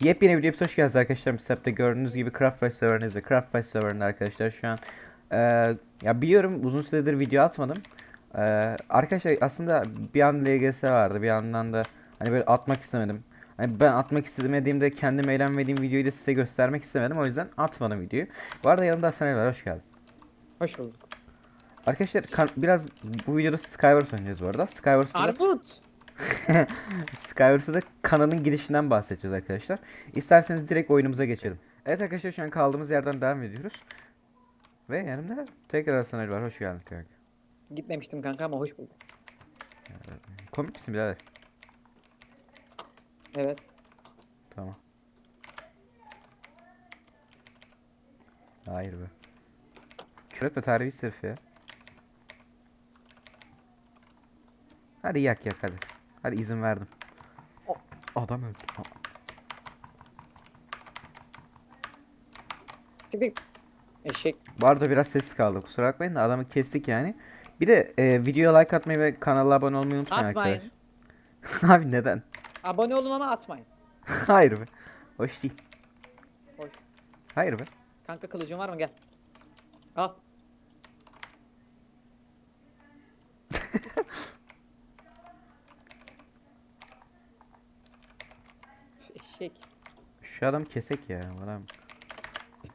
Yepyeni bir videoya hoş geldiniz arkadaşlar. Misap'ta gördüğünüz gibi Craft Fight serveriniz ve Craft Fight serverinde arkadaşlar şu an eee, ya biliyorum uzun süredir video atmadım. Eee, arkadaşlar aslında bir an LGS vardı bir yandan da hani böyle atmak istemedim. Hani ben atmak istemediğimde kendim eğlenmediğim videoyu da size göstermek istemedim o yüzden atmadım videoyu. Bu arada yanımda Hasan var hoş geldin. Hoş bulduk. Arkadaşlar biraz bu videoda Skywars oynayacağız bu arada. Skywars'ta da- Armut. Skywars'ta da kanalın girişinden bahsedeceğiz arkadaşlar. İsterseniz direkt oyunumuza geçelim. Evet arkadaşlar şu an kaldığımız yerden devam ediyoruz. Ve yanımda tekrar Ali var. Hoş geldin kanka. Gitmemiştim kanka ama hoş bulduk. Komik misin birader? Evet. Tamam. Hayır be. Küfür etme terbiyesiz herif ya. Hadi yak yak hadi. Hadi izin verdim. O adam öldü. Şimdi eşek. Bu arada biraz sessiz kaldı kusura bakmayın da adamı kestik yani. Bir de e, videoya like atmayı ve kanala abone olmayı unutmayın Atmayın. arkadaşlar. Abi neden? Abone olun ama atmayın. Hayır be. Hoş değil. Hoş. Hayır be. Kanka kılıcın var mı gel. Al. Eşek. Şu adam kesek ya. Adam. Bir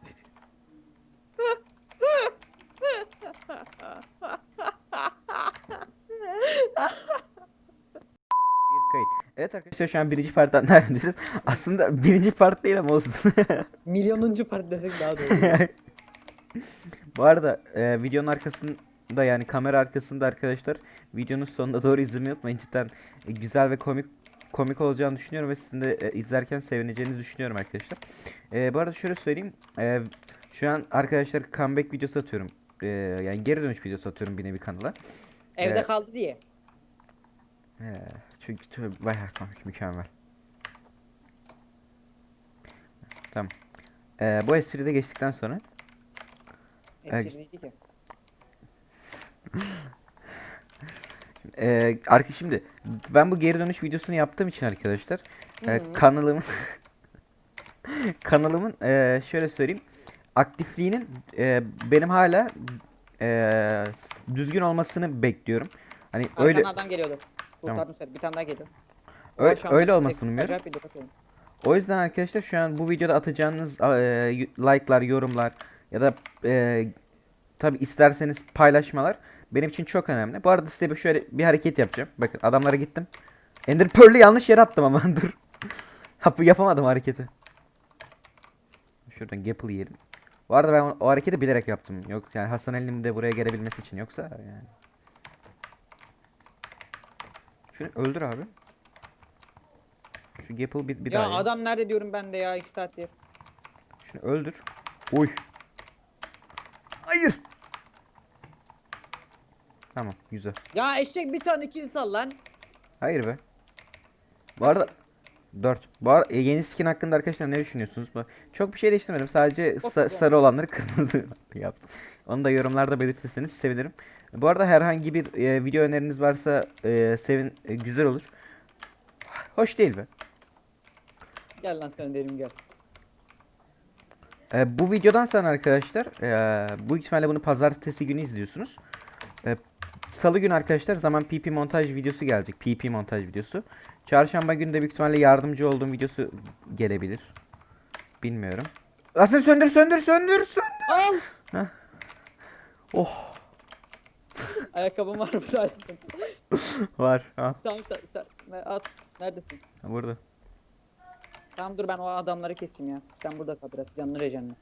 kayıt. Evet arkadaşlar şu an birinci parttan ediyoruz. Aslında birinci part değil ama olsun. Milyonuncu part desek daha doğru. Bu arada e, videonun arkasında yani kamera arkasında arkadaşlar videonun sonuna doğru izlemeyi unutmayın. Cidden güzel ve komik komik olacağını düşünüyorum ve sizin de e, izlerken sevineceğinizi düşünüyorum arkadaşlar. E, bu arada şöyle söyleyeyim. E, şu an arkadaşlar comeback videosu atıyorum. E, yani geri dönüş videosu atıyorum bir nevi kanala. Evde Evet. kaldı diye. E, çünkü tö- bayağı komik mükemmel. Tamam. E, bu espriyi de geçtikten sonra. Espri ki? Ee, arka şimdi ben bu geri dönüş videosunu yaptığım için arkadaşlar e, kanalımın kanalımın e, şöyle söyleyeyim aktifliğinin e, benim hala e, düzgün olmasını bekliyorum. Hani öyle Arkadan adam geliyordu. Tamam. Kurtardım seni. Bir tane daha geliyor. Ö- Şu an öyle olmasını umuyorum. Acayip bir dikkat edin. O yüzden arkadaşlar şu an bu videoda atacağınız e, like'lar, yorumlar ya da e, tabi isterseniz paylaşmalar benim için çok önemli. Bu arada size bir şöyle bir hareket yapacağım. Bakın adamlara gittim. Ender Pearl'ü yanlış yere attım ama dur. Yapamadım hareketi. Şuradan Gapple yiyelim. Bu arada ben o, o hareketi bilerek yaptım. Yok yani Hasan Ali'nin de buraya gelebilmesi için yoksa yani. Şunu öldür abi. Şu Gapple bir, bir ya daha ye. adam nerede diyorum ben de ya 2 saattir. Şunu öldür. Oy. Hayır. Tamam güzel. Ya eşek bir tane kill sal lan. Hayır be. Bu arada 4. Bu arada e, yeni skin hakkında arkadaşlar ne düşünüyorsunuz? Bu- Çok bir şey değiştirmedim. Sadece Çok sa- güzel. sarı olanları kırmızı yaptım. Onu da yorumlarda belirtirseniz sevinirim. Bu arada herhangi bir e, video öneriniz varsa e, sevin e, güzel olur. Hoş değil be. Gel lan sen derim gel. E, bu videodan sonra arkadaşlar e, bu ihtimalle bunu pazartesi günü izliyorsunuz. E, Salı günü arkadaşlar zaman PP montaj videosu gelecek. PP montaj videosu. Çarşamba günü de büyük ihtimalle yardımcı olduğum videosu gelebilir. Bilmiyorum. Aslında söndür söndür söndür söndür. Al. Oh Ayakkabım var burada. var. Ha, tamam sen, sen at. Neredesin? burada. Tamam dur ben o adamları keseyim ya. Sen burada kal biraz canlı rejenle.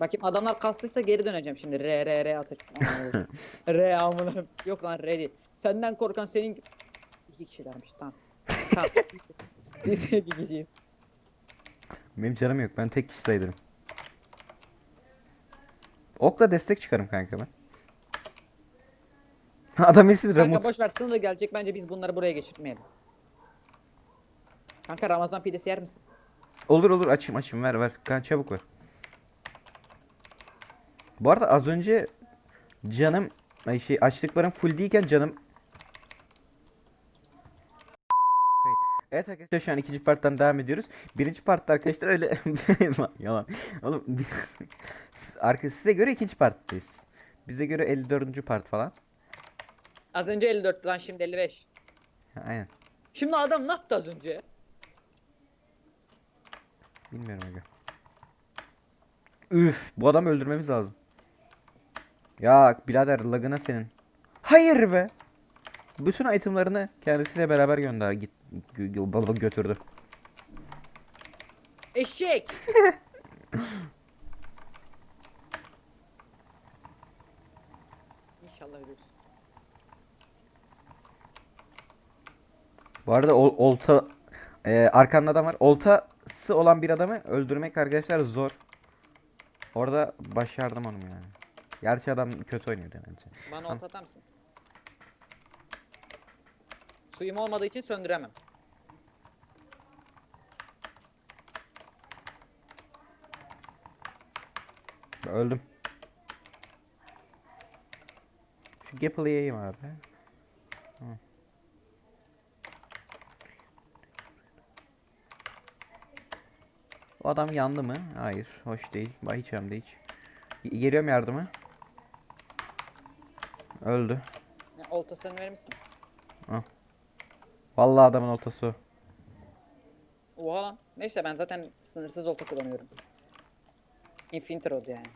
Bakayım adamlar kastıysa geri döneceğim şimdi. R R R atacağım. R amına. Yok lan R değil. Senden korkan senin iki kişilermiş tamam. Tamam. Gideyim. Benim canım yok. Ben tek kişi sayılırım. Okla destek çıkarım kanka ben. Adam ismi Kanka Ramut. boş ver sınır da gelecek bence biz bunları buraya geçirtmeyelim. Kanka Ramazan pidesi yer misin? Olur olur açayım açayım ver ver. Kan çabuk ver. Bu arada az önce canım ay şey açlıklarım full değilken canım Evet arkadaşlar şu an ikinci parttan devam ediyoruz. Birinci partta arkadaşlar öyle yalan. Oğlum arka size göre ikinci parttayız. Bize göre 54. part falan. Az önce 54 lan şimdi 55. Ha, aynen. Şimdi adam ne yaptı az önce? Bilmiyorum aga. Üf, bu adamı öldürmemiz lazım. Ya birader lagına senin. Hayır be. Bütün itemlarını kendisiyle beraber gönder git baba götürdü. Eşek. İnşallah ölürüz. Bu arada ol- olta e, arkanda adam var. Oltası olan bir adamı öldürmek arkadaşlar zor. Orada başardım onu yani. Gerçi adam kötü oynuyor bence. Bana ot atar mısın? Suyum olmadığı için söndüremem. Öldüm. Şu Gapple'ı yiyeyim abi. Hı. O adam yandı mı? Hayır. Hoş değil. Hiç hem de hiç. Geliyorum yardıma. Öldü. Oltasını verir misin? Vallahi adamın oltası o. Oha lan. Neyse ben zaten sınırsız olta kullanıyorum. Infinite Rod yani.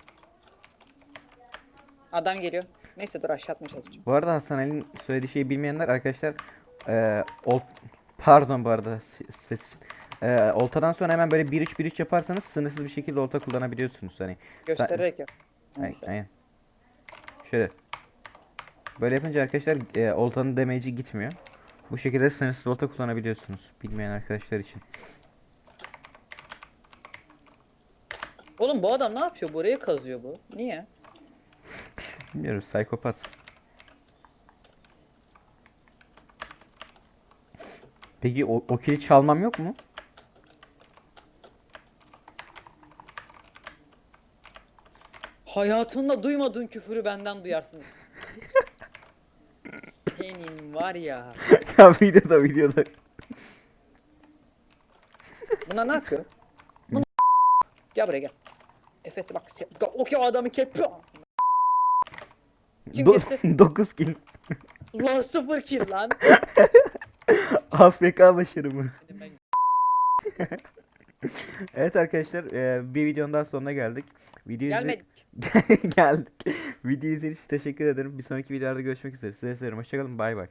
Adam geliyor. Neyse dur aşağı atmaya çalışacağım. Bu arada Hasan Ali'nin söylediği şeyi bilmeyenler arkadaşlar eee ol pardon bu arada ses için. Eee, oltadan sonra hemen böyle 1-3 1-3 yaparsanız sınırsız bir şekilde olta kullanabiliyorsunuz hani. Göstererek yap. Ay, Neyse. aynen. Şöyle. Böyle yapınca arkadaşlar eee, oltanın damage'i gitmiyor. Bu şekilde sınırsız olta kullanabiliyorsunuz. Bilmeyen arkadaşlar için. Oğlum bu adam ne yapıyor? Burayı kazıyor bu. Niye? Bilmiyorum psikopat. Peki o, o kili çalmam yok mu? Hayatında duymadığın küfürü benden duyarsınız. Senin var ya. ya videoda videoda. Buna ne yapıyor? Buna Gel buraya gel. Efes'e bak. O ki o adamı kepiyor. Kim kesti? 9 kill. Lan sıfır kill lan. AFK başarımı. Evet arkadaşlar eee, bir videonun daha sonuna geldik. Video Gelmedik. geldik. Video izlediğiniz için teşekkür ederim. Bir sonraki videolarda görüşmek üzere. Size seviyorum. Hoşçakalın. Bay bay.